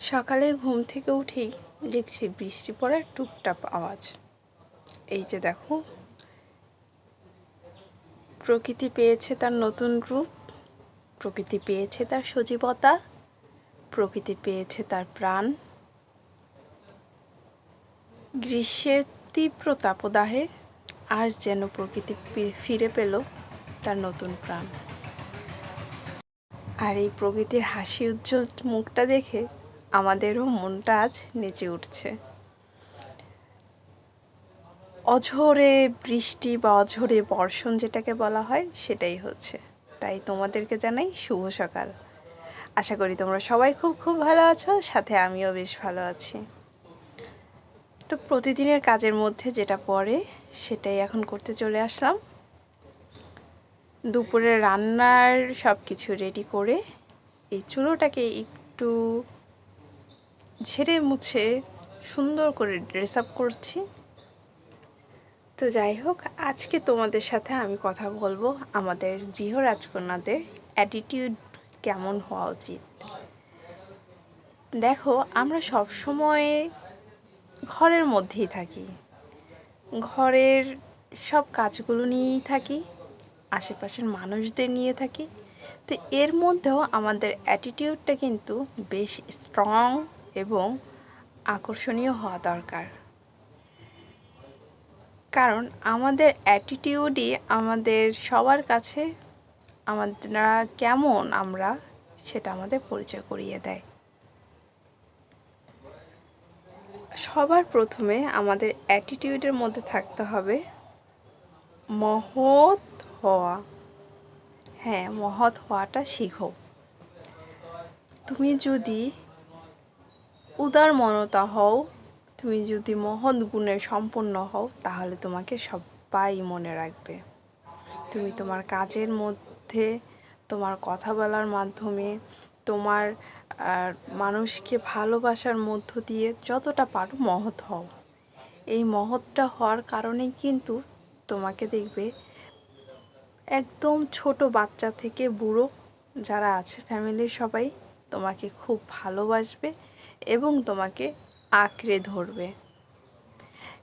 সকালে ঘুম থেকে উঠেই দেখছি বৃষ্টি পড়ার টুপটাপ আওয়াজ। এই যে দেখো, প্রকৃতি পেয়েছে তার নতুন রূপ, প্রকৃতি পেয়েছে তার সজীবতা, প্রকৃতি পেয়েছে তার প্রাণ। গ্রীষ্মের তীব্র তাপদাহে আর যেন প্রকৃতি ফিরে পেল তার নতুন প্রাণ। আর এই প্রকৃতির হাসি উজ্জ্বল মুখটা দেখে আমাদেরও মনটা আজ নেচে উঠছে। অঝরে বৃষ্টি বা অঝরে বর্ষণ যেটাকে বলা হয়, সেটাই হচ্ছে। তাই তোমাদেরকে জানাই শুভ সকাল। আশা করি তোমরা সবাই খুব খুব ভালো আছো, সাথে আমিও বেশ ভালো আছি। তো প্রতিদিনের কাজের মধ্যে যেটা পড়ে, সেটাই এখন করতে চলে আসলাম। দুপুরে রান্নার সব কিছু রেডি করে, এই চুলোটাকে একটু ঝেড়ে মুছে সুন্দর করে ড্রেস আপ করছি। তো যাই হোক, আজকে তোমাদের সাথে আমি কথা বলব আমাদের গৃহ রাজকন্যাদের অ্যাটিটিউড কেমন হওয়া উচিত। দেখো, আমরা সব সময় ঘরের মধ্যেই থাকি। ঘরের সব কাজগুলো নিয়েই থাকি, আশেপাশের মানুষদের নিয়ে থাকি। তো এর মধ্যেও আমাদের অ্যাটিটিউডটা কিন্তু বেশ স্ট্রং এবং আকর্ষণীয় হওয়া দরকার। কারণ আমাদের অ্যাটিটিউডই আমাদের সবার কাছে আমরা কেমন আমরা সেটা আমাদের পরিচয় করিয়ে দেয়। সবার প্রথমে আমাদের অ্যাটিটিউডের মধ্যে থাকতে হবে মহৎ হওয়া। হ্যাঁ মহৎ হওয়াটা শিখো। তুমি যদি উদার মনতা হও তুমি যদি মহৎ গুণে সম্পন্ন হও, তাহলে তোমাকে সবাই মনে রাখবে। তুমি তোমার কাজের মধ্যে, তোমার কথা বলার মাধ্যমে, তোমার আর মানুষকে ভালোবাসার মধ্য দিয়ে যতটা পারো মহৎ হও। এই মহৎটা হওয়ার কারণেই কিন্তু তোমাকে দেখবে একদম ছোট বাচ্চা থেকে বুড়ো যারা আছে ফ্যামিলির সবাই তোমাকে খুব ভালোবাসবে এবং তোমাকে আঁকড়ে ধরবে।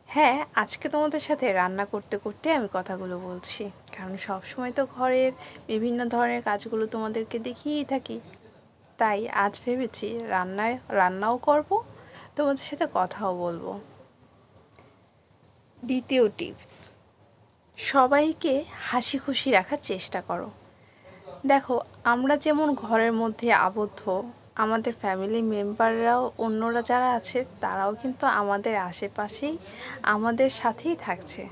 হ্যাঁ আজকে তোমাদের সাথে রান্না করতে করতে আমি কথাগুলো বলছি। কারণ সব সময় তো ঘরের বিভিন্ন ধরনের কাজগুলো তোমাদেরকে দেখিয়েই থাকি। তাই আজ ভেবেছি রান্নায়, রান্নাও করব, তোমাদের সাথে কথাও বলব। দ্বিতীয় টিপস, সবাইকে হাসি খুশি রাখার চেষ্টা করো। দেখো, আমরা যেমন ঘরের মধ্যে আবদ্ধ আমাদের ফ্যামিলি মেম্বাররাও অন্যরা যারা আছে, তারাও কিন্তু আমাদের আশেপাশেই, আমাদের সাথেই থাকছে।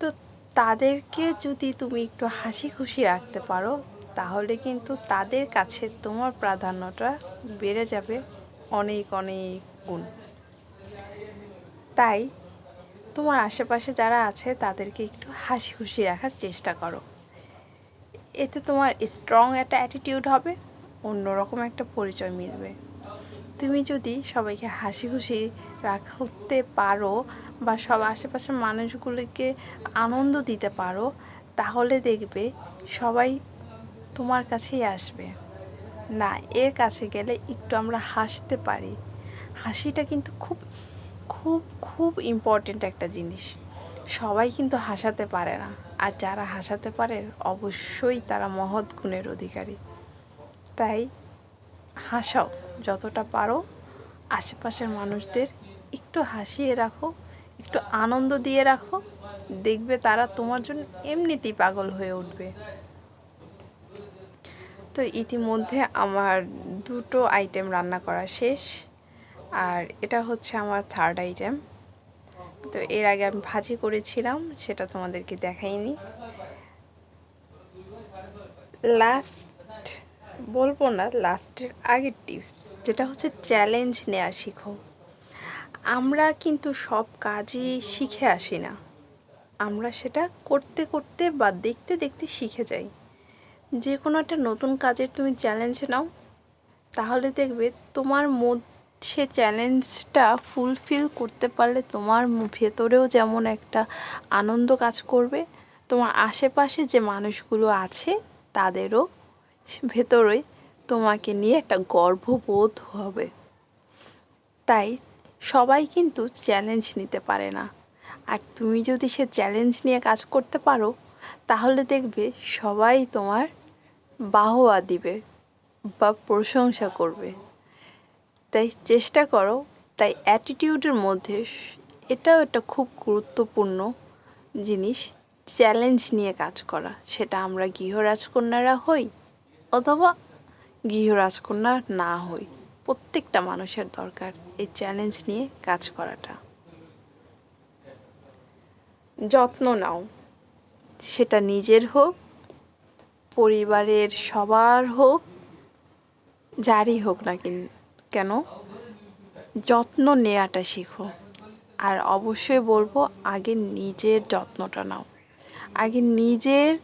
তো তাদেরকে যদি তুমি একটু হাসি খুশি রাখতে পারো, তাহলে কিন্তু তাদের কাছে তোমার প্রাধান্যটা বেড়ে যাবে অনেক অনেক গুণ। তাই তোমার আশেপাশে যারা আছে, তাদেরকে একটু হাসি খুশি রাখার চেষ্টা করো। এতে তোমার স্ট্রং একটা অ্যাটিটিউড হবে। অন্যরকম একটা পরিচয় মিলবে। তুমি যদি সবাইকে হাসি খুশি রাখতে পারো বা সব আশেপাশের মানুষগুলিকে আনন্দ দিতে পারো, তাহলে দেখবে সবাই তোমার কাছেই আসবে। না, এর কাছে গেলে একটু আমরা হাসতে পারি। হাসিটা কিন্তু খুব খুব খুব ইম্পর্টেন্ট একটা জিনিস। সবাই কিন্তু হাসাতে পারে না। আর যারা হাসাতে পারে, অবশ্যই তারা মহৎ গুণের অধিকারী। তাই হাসাও, যতটা পারো। আশেপাশের মানুষদের একটু হাসিয়ে রাখো, একটু আনন্দ দিয়ে রাখো। দেখবে তারা তোমার জন্য এমনিতেই পাগল হয়ে উঠবে। তো ইতিমধ্যে আমার দুটো আইটেম রান্না করা শেষ। আর এটা হচ্ছে আমার থার্ড আইটেম তো এর আগে আমি ভাজি করেছিলাম, সেটা তোমাদেরকে দেখাইনি। লাস্ট বলব না, লাস্টের আগের টিপস যেটা হচ্ছে চ্যালেঞ্জ নেওয়া শিখো। আমরা কিন্তু সব কাজই শিখে আসি না। আমরা সেটা করতে করতে বা দেখতে দেখতে শিখে যাই। যে কোনো একটা নতুন কাজের তুমি চ্যালেঞ্জ নাও, তাহলে দেখবে তোমার মধ্যে চ্যালেঞ্জটা ফুলফিল করতে পারলে তোমার ভেতরেও যেমন একটা আনন্দ কাজ করবে, তোমার আশেপাশে যে মানুষগুলো আছে, তাদেরও ভেতরে তোমাকে নিয়ে একটা গর্ববোধ হবে। তাই সবাই কিন্তু চ্যালেঞ্জ নিতে পারে না। আর তুমি যদি সে চ্যালেঞ্জ নিয়ে কাজ করতে পারো, তাহলে দেখবে সবাই তোমার বাহবা দিবে বা প্রশংসা করবে। তাই চেষ্টা করো, তাই অ্যাটিটিউডের মধ্যে এটাও একটা খুব গুরুত্বপূর্ণ জিনিস চ্যালেঞ্জ নিয়ে কাজ করা। সেটা আমরা গৃহরাজকন্যারা হই অথবা গৃহ রাজকন্যা না হই, প্রত্যেকটা মানুষের দরকার এই চ্যালেঞ্জ নিয়ে কাজ করাটা। যত্ন নাও, সেটা নিজের হোক, পরিবারের সবার হোক, যারই হোক না কিন- যত্ন নেওয়াটা শিখো। আর অবশ্যই বলব, আগে নিজের যত্নটা নাও। আগে নিজের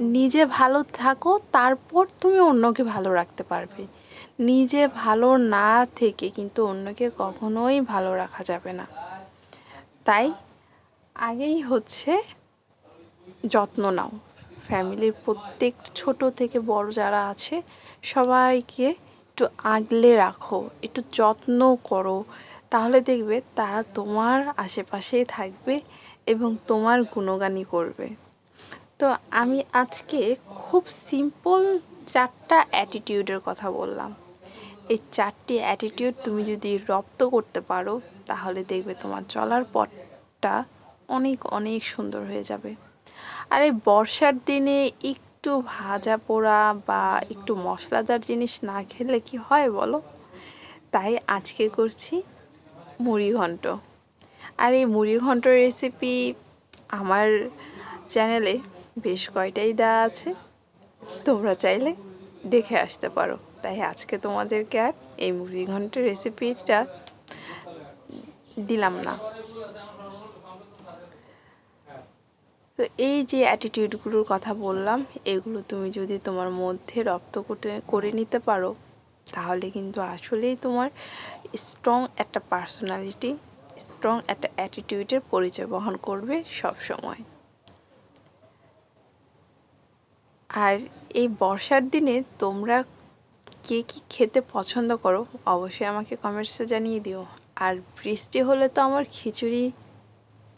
নিজে ভালো থাকো, তারপর তুমি অন্যকে ভালো রাখতে পারবে। নিজে ভালো না থেকে কিন্তু অন্যকে কখনোই ভালো রাখা যাবে না। তাই আগেই হচ্ছে যত্ন নাও। ফ্যামিলির প্রত্যেক ছোট থেকে বড় যারা আছে, সবাইকে একটু আগলে রাখো, একটু যত্ন করো। তাহলে দেখবে তারা তোমার আশেপাশেই থাকবে এবং তোমার গুণগানই করবে। তো আমি আজকে খুব সিম্পল চারটা অ্যাটিটিউডের কথা বললাম। এই চারটি অ্যাটিটিউড তুমি যদি রপ্ত করতে পারো, তাহলে দেখবে তোমার চলার পথটা অনেক অনেক সুন্দর হয়ে যাবে। আর এই বর্ষার দিনে একটু ভাজা পোড়া বা একটু মশলাদার জিনিস না খেলে কি হয় বলো? তাই আজকে করছি মুড়ি ঘন্ট। আর এই মুড়ি ঘন্ট রেসিপি আমার চ্যানেলে বেশ কয়টাই দেওয়া আছে। তোমরা চাইলে দেখে আসতে পারো। তাই আজকে তোমাদেরকে আর এই মুড়ি ঘন্টের রেসিপিটা দিলাম না। তো এই যে অ্যাটিটিউডগুলোর কথা বললাম, এগুলো তুমি যদি তোমার মধ্যে রপ্ত করতে, করে নিতে পারো, তাহলে কিন্তু আসলেই তোমার স্ট্রং একটা পার্সোনালিটি স্ট্রং একটা অ্যাটিটিউডের পরিচয় বহন করবে সব সময় আর এই বর্ষার দিনে তোমরা কে কী খেতে পছন্দ করো, অবশ্যই আমাকে কমেন্টসে জানিয়ে দিও। আর বৃষ্টি হলে তো আমার খিচুড়ি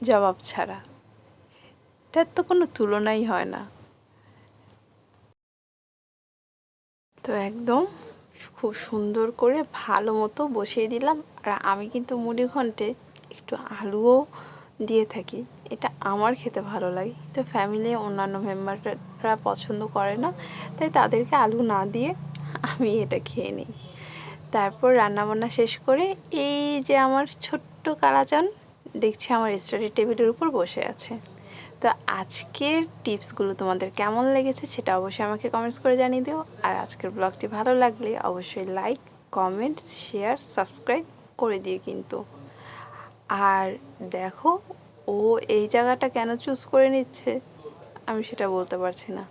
জবাব ছাড়া। এটার তো কোনো তুলনাই হয় না। তো একদম খুব সুন্দর করে ভালো মতো বসিয়ে দিলাম। আর আমি কিন্তু মুড়ি ঘন্টে একটু আলুও দিয়ে থাকি। এটা আমার খেতে ভালো লাগে। তো ফ্যামিলি অন্যান্য মেম্বাররা পছন্দ করে না। তাই তাদেরকে আলু না দিয়ে আমি এটা খেয়ে নিই। তারপর রান্নাবান্না শেষ করে এই যে আমার ছোট্ট কালাচান, দেখছি আমার স্টাডি টেবিলের উপর বসে আছে। তো আজকের টিপসগুলো তোমাদের কেমন লেগেছে সেটা অবশ্যই আমাকে কমেন্টস করে জানিয়ে দিও। আর আজকের ব্লগটি ভালো লাগলে অবশ্যই লাইক কমেন্ট শেয়ার সাবস্ক্রাইব করে দিও কিন্তু। আর দেখো, ও এই জায়গাটা কেন চুজ করে নিচ্ছে? আমি সেটা বলতে পারছি না।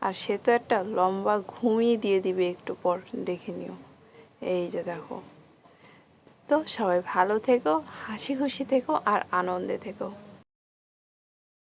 আর সে তো একটা লম্বা ঘুমিয়ে দিয়ে দিবে একটু পর, দেখে নিও। এই যে দেখো। তো সবাই ভালো থেকো, হাসি খুশি থেকো আর আনন্দে থেকো।